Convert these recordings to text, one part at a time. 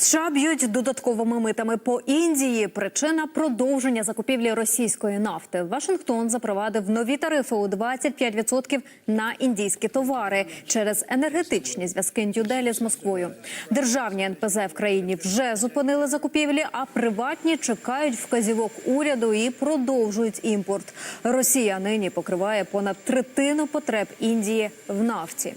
США б'ють додатковими митами по Індії. Причина продовження закупівлі російської нафти. Вашингтон запровадив нові тарифи у 25% на індійські товари через енергетичні зв'язки Нью-Делі з Москвою. Державні НПЗ в країні вже зупинили закупівлі, а приватні чекають вказівок уряду і продовжують імпорт. Росія нині покриває понад третину потреб Індії в нафті.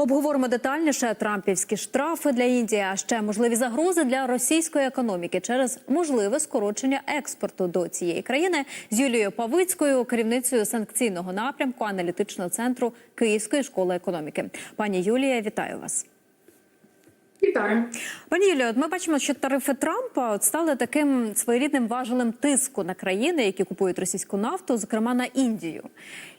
Обговоримо детальніше трампівські штрафи для Індії, а ще можливі загрози для російської економіки через можливе скорочення експорту до цієї країни з Юлією Павицькою, керівницею санкційного напрямку аналітичного центру Київської школи економіки. Пані Юлія, вітаю вас. Вітаю. Пані Юлія, от ми бачимо, що тарифи Трампа стали таким своєрідним важелем тиску на країни, які купують російську нафту, зокрема на Індію.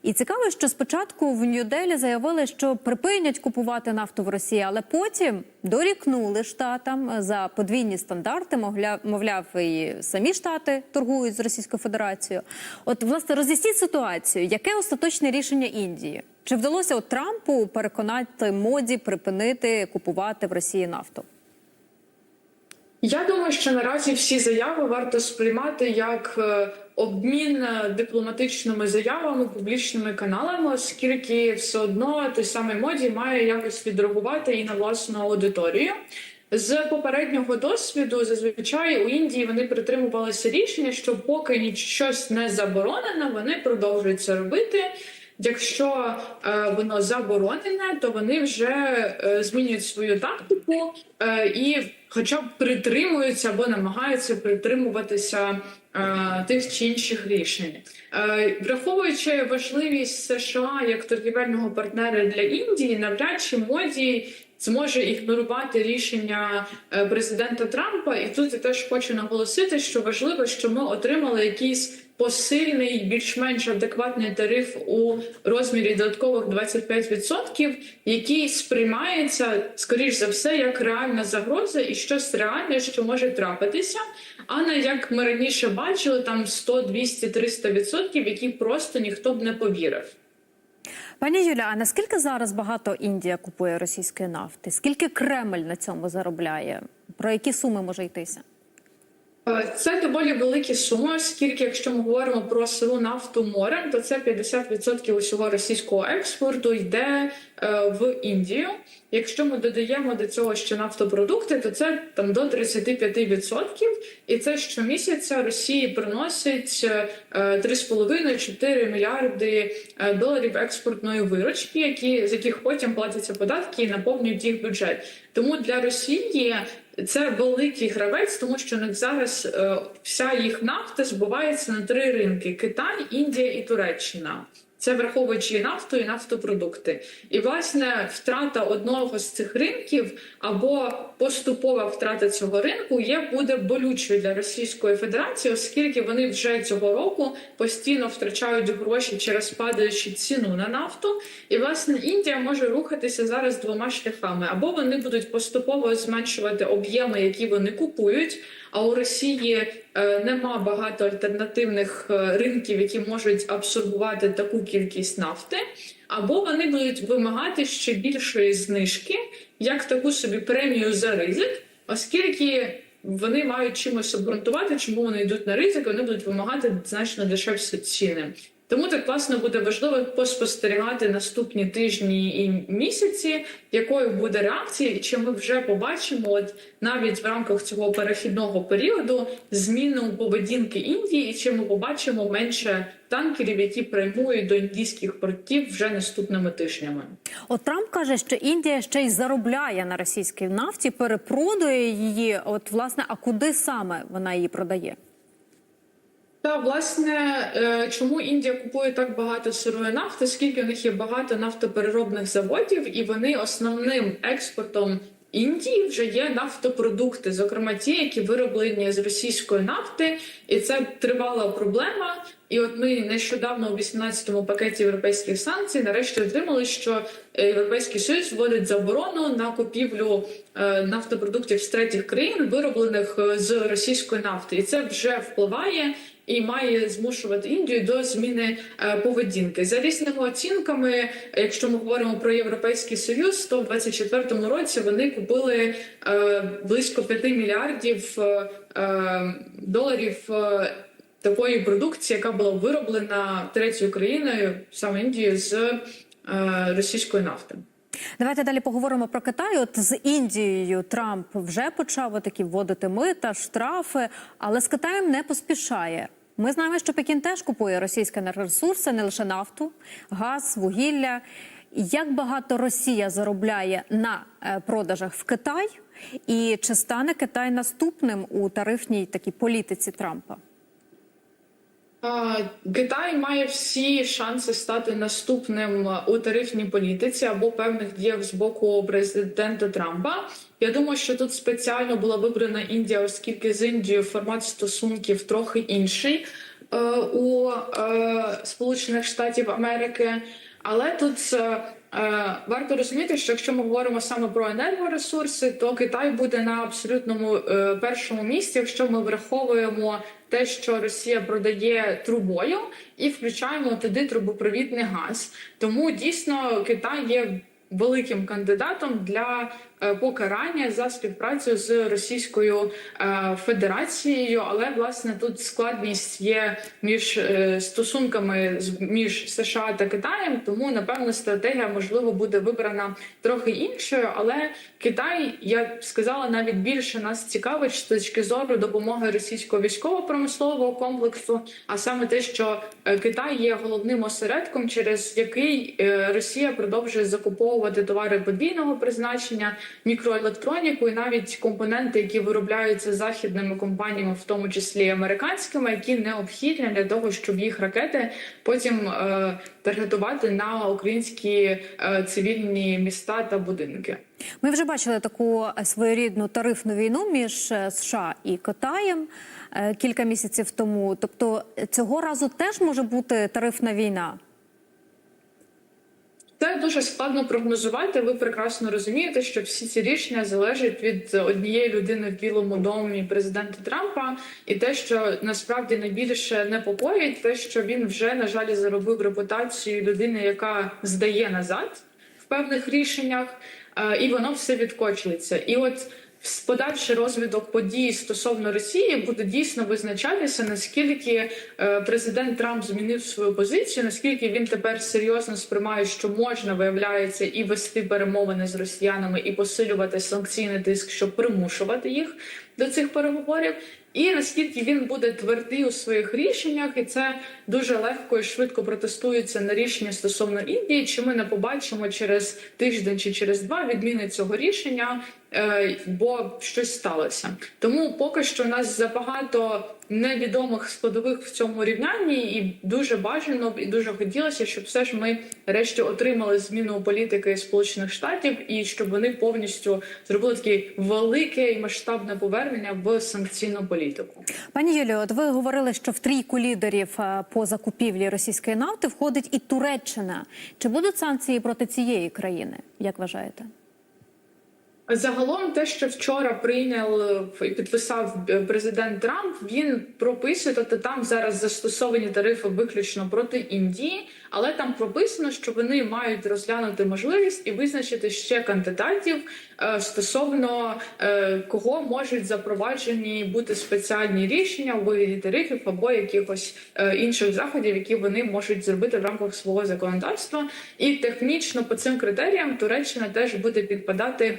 І цікаво, що спочатку в Нью-Делі заявили, що припинять купувати нафту в Росії, але потім дорікнули штатам за подвійні стандарти. Мовляв, мовляв, і самі штати торгують з Російською Федерацією. От власне роз'ясніть ситуацію, яке остаточне рішення Індії? Чи вдалося от Трампу переконати моді припинити купувати в Росії нафту? Я думаю, що наразі всі заяви варто сприймати як е, обмін е, дипломатичними заявами, публічними каналами, оскільки все одно той самий моді має якось відреагувати і на власну аудиторію. З попереднього досвіду зазвичай у Індії вони притримувалися рішення, що поки щось не заборонено, вони продовжують це робити. Якщо е, воно заборонене, то вони вже е, змінюють свою тактику е, і, хоча б притримуються або намагаються притримуватися е, тих чи інших рішень, е, враховуючи важливість США як торгівельного партнера для Індії, навряд чи моді. Зможе ігнорувати рішення е, президента Трампа, і тут я теж хочу наголосити, що важливо, що ми отримали якийсь посильний, більш-менш адекватний тариф у розмірі додаткових 25%, який сприймається скоріш за все як реальна загроза і щось реальне, що може трапитися, а не як ми раніше бачили, там 100, 200, 300%, які просто ніхто б не повірив. Пані Юля, а наскільки зараз багато Індія купує російської нафти? Скільки Кремль на цьому заробляє? Про які суми може йтися? Е, Це доволі великі суми, оскільки, якщо ми говоримо про сиру нафту морем, то це 50% усього російського експорту йде е, в Індію. Якщо ми додаємо до цього ще нафтопродукти, то це там до 35%. І це щомісяця Росії приносить е, 3,5-4 мільярди е, доларів експортної виручки, які з яких потім платяться податки і наповнюють їх бюджет. Тому для Росії це великий гравець, тому що у них зараз е, вся їх нафта збувається на три ринки: Китай, Індія і Туреччина. Це враховуючи нафту і нафтопродукти. І власне втрата одного з цих ринків або поступова втрата цього ринку є буде болючою для Російської Федерації, оскільки вони вже цього року постійно втрачають гроші через падаючу ціну на нафту. І власне Індія може рухатися зараз двома шляхами: або вони будуть поступово зменшувати об'єми, які вони купують. А у Росії нема багато альтернативних е, ринків, які можуть абсорбувати таку кількість нафти, або вони будуть вимагати ще більшої знижки, як таку собі премію за ризик, оскільки вони мають чимось обґрунтувати, чому вони йдуть на ризик, вони будуть вимагати значно дешевші ціни. Тому так власне буде важливо поспостерігати наступні тижні і місяці, якою буде реакція, і чи ми вже побачимо, от навіть в рамках цього перехідного періоду, зміну поведінки Індії, і чи ми побачимо менше танкерів, які прямують до індійських портів вже наступними тижнями. От Трамп каже, що Індія ще й заробляє на російській нафті, перепродує її. От власне, а куди саме вона її продає? Та власне, е, чому Індія купує так багато сирої нафти, оскільки у них є багато нафтопереробних заводів, і вони основним експортом Індії вже є нафтопродукти, зокрема ті, які вироблені з російської нафти, і це тривала проблема. І от ми нещодавно у 18-му пакеті європейських санкцій нарешті отримали, що Європейський Союз вводить заборону на купівлю е, нафтопродуктів з третіх країн, вироблених е, з російської нафти, і це вже впливає. І має змушувати Індію до зміни е, поведінки. За різними оцінками, якщо ми говоримо про європейський союз, то в 2024 році вони купили е, близько 5 мільярдів е, доларів. Такої продукції, яка була вироблена третьою країною, саме Індією, з е, російської нафти. Давайте далі поговоримо про Китай. От з Індією Трамп вже почав такі вводити мита, штрафи, але з Китаєм не поспішає. Ми знаємо, що Пекін теж купує російські енергоресурси, не лише нафту, газ, вугілля. Як багато Росія заробляє на е, продажах в Китай, і чи стане Китай наступним у тарифній такій політиці Трампа? Китай має всі шанси стати наступним у тарифній політиці або певних діях з боку президента Трампа. Я думаю, що тут спеціально була вибрана Індія, оскільки з Індією формат стосунків трохи інший е, у е, Сполучених Штатів Америки. Але тут е, варто розуміти, що якщо ми говоримо саме про енергоресурси, то Китай буде на абсолютному е, першому місці, якщо ми враховуємо те, що Росія продає трубою, і включаємо туди трубопровідний газ. Тому дійсно Китай є великим кандидатом для е, покарання за співпрацю з Російською е, Федерацією. Але власне тут складність є між е, стосунками між США та Китаєм. Тому напевно стратегія можливо буде вибрана трохи іншою. Але Китай, я б сказала, навіть більше нас цікавить з точки зору допомоги російського військово-промислового комплексу, а саме те, що е, Китай є головним осередком, через який е, Росія продовжує закуповувати товари подвійного призначення, мікроелектроніку і навіть компоненти, які виробляються західними компаніями, в тому числі американськими, які необхідні для того, щоб їх ракети потім е, таргетувати на українські е, цивільні міста та будинки. Ми вже бачили таку е, своєрідну тарифну війну між е, США і Китаєм е, кілька місяців тому. Тобто цього разу теж може бути тарифна війна. Це дуже складно прогнозувати. Ви прекрасно розумієте, що всі ці рішення залежать від однієї людини в Білому домі президента Трампа, і те, що насправді найбільше непокоїть, те, що він вже на жаль заробив репутацію людини, яка здає назад в певних рішеннях, е, і воно все відкочується. І от подальший розвиток подій стосовно Росії буде дійсно визначатися, наскільки е, президент Трамп змінив свою позицію, наскільки він тепер серйозно сприймає, що можна виявляється і вести перемовини з росіянами, і посилювати санкційний тиск, щоб примушувати їх до цих переговорів. І наскільки він буде твердий у своїх рішеннях, і це дуже легко і швидко протестується на рішення стосовно Індії. Чи ми не побачимо через тиждень чи через два відміни цього рішення, е, бо щось сталося. Тому поки що у нас забагато невідомих складових в цьому рівнянні, і дуже бажано і дуже хотілося, щоб все ж ми решті отримали зміну політики Сполучених Штатів і щоб вони повністю зробили таке велике і масштабне повернення в санкційну політику. Пані Юліо, от ви говорили, що в трійку лідерів е, по закупівлі російської нафти входить і Туреччина. Чи будуть санкції проти цієї країни? Як вважаєте? Загалом, те, що вчора прийняв і підписав президент Трамп, він прописує, тобто там зараз застосовані тарифи виключно проти Індії, але там прописано, що вони мають розглянути можливість і визначити ще кандидатів е, стосовно е, кого можуть запроваджені бути спеціальні рішення у вигляді тарифів або якихось е, інших заходів, які вони можуть зробити в рамках свого законодавства. І технічно по цим критеріям Туреччина теж буде підпадати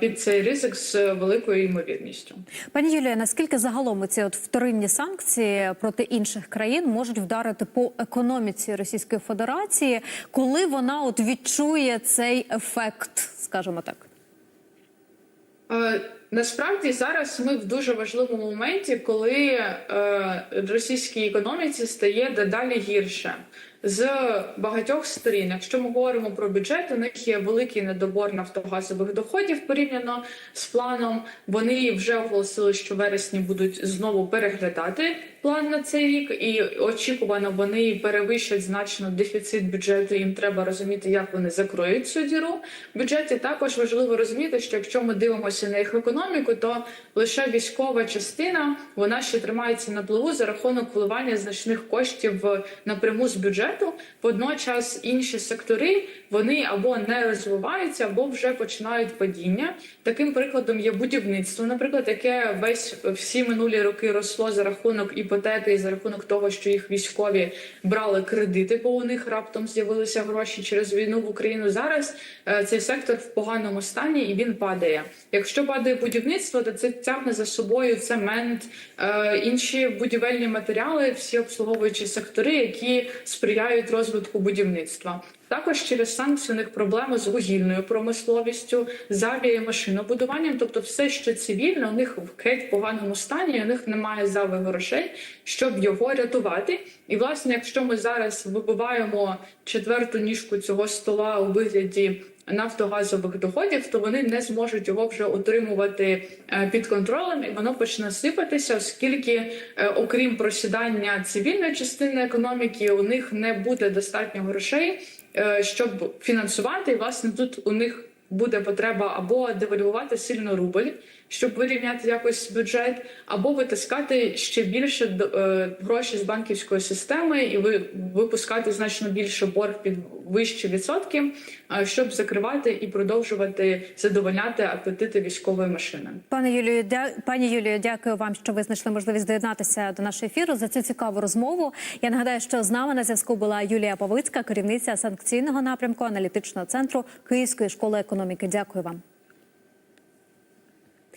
під цей ризик з великою ймовірністю. Пані Юлія, наскільки загалом ці от вторинні санкції проти інших країн можуть вдарити по економіці Російської Федерації, коли вона от відчує цей ефект, скажімо так? Е, Насправді зараз ми в дуже важливому моменті, коли е, російській економіці стає дедалі гірше. З багатьох сторін. Якщо ми говоримо про бюджет, у них є великий недобор нафтогазових доходів порівняно з планом. Вони вже оголосили, що вересні будуть знову переглядати план на цей рік, і очікувано вони перевищать значно дефіцит бюджету. Їм треба розуміти, як вони закроють цю діру в бюджеті. Також важливо розуміти, що якщо ми дивимося на їх економіку, то лише військова частина вона ще тримається на плаву за рахунок вливання значних коштів напряму з бюджету. Водночас інші сектори вони або не розвиваються, або вже починають падіння. Таким прикладом є будівництво, наприклад, яке весь всі минулі роки росло за рахунок іпотеки і за рахунок того, що їх військові брали кредити, бо у них раптом з'явилися гроші через війну в Україну. Зараз е, цей сектор в поганому стані і він падає. Якщо падає будівництво, то це тягне за собою цемент, е, інші будівельні матеріали, всі обслуговуючі сектори, які сприяють розвитку будівництва. Також через санкції у них проблеми з вугільною промисловістю, з авіамашинобудуванням, машинобудуванням, тобто все, що цивільне, у них в геть поганому стані, у них немає зайвих грошей, щоб його рятувати. І власне, якщо ми зараз вибиваємо четверту ніжку цього стола у вигляді нафтогазових доходів, то вони не зможуть його вже утримувати е, під контролем, і воно почне сипатися, оскільки, е, окрім просідання цивільної частини економіки, у них не буде достатньо грошей, е, щоб фінансувати. І власне тут у них буде потреба або девальвувати сильно рубль, щоб вирівняти якось бюджет, або витискати ще більше е, гроші з банківської системи і ви випускати значно більше борг під вищі відсотки, е, щоб закривати і продовжувати задовольняти апетити військової машини. Пане Юлію, дя... пані Юлію, дякую вам, що ви знайшли можливість доєднатися до нашого ефіру за цю цікаву розмову. Я нагадаю, що з нами на зв'язку була Юлія Павицька, керівниця санкційного напрямку аналітичного центру Київської школи економіки. Дякую вам.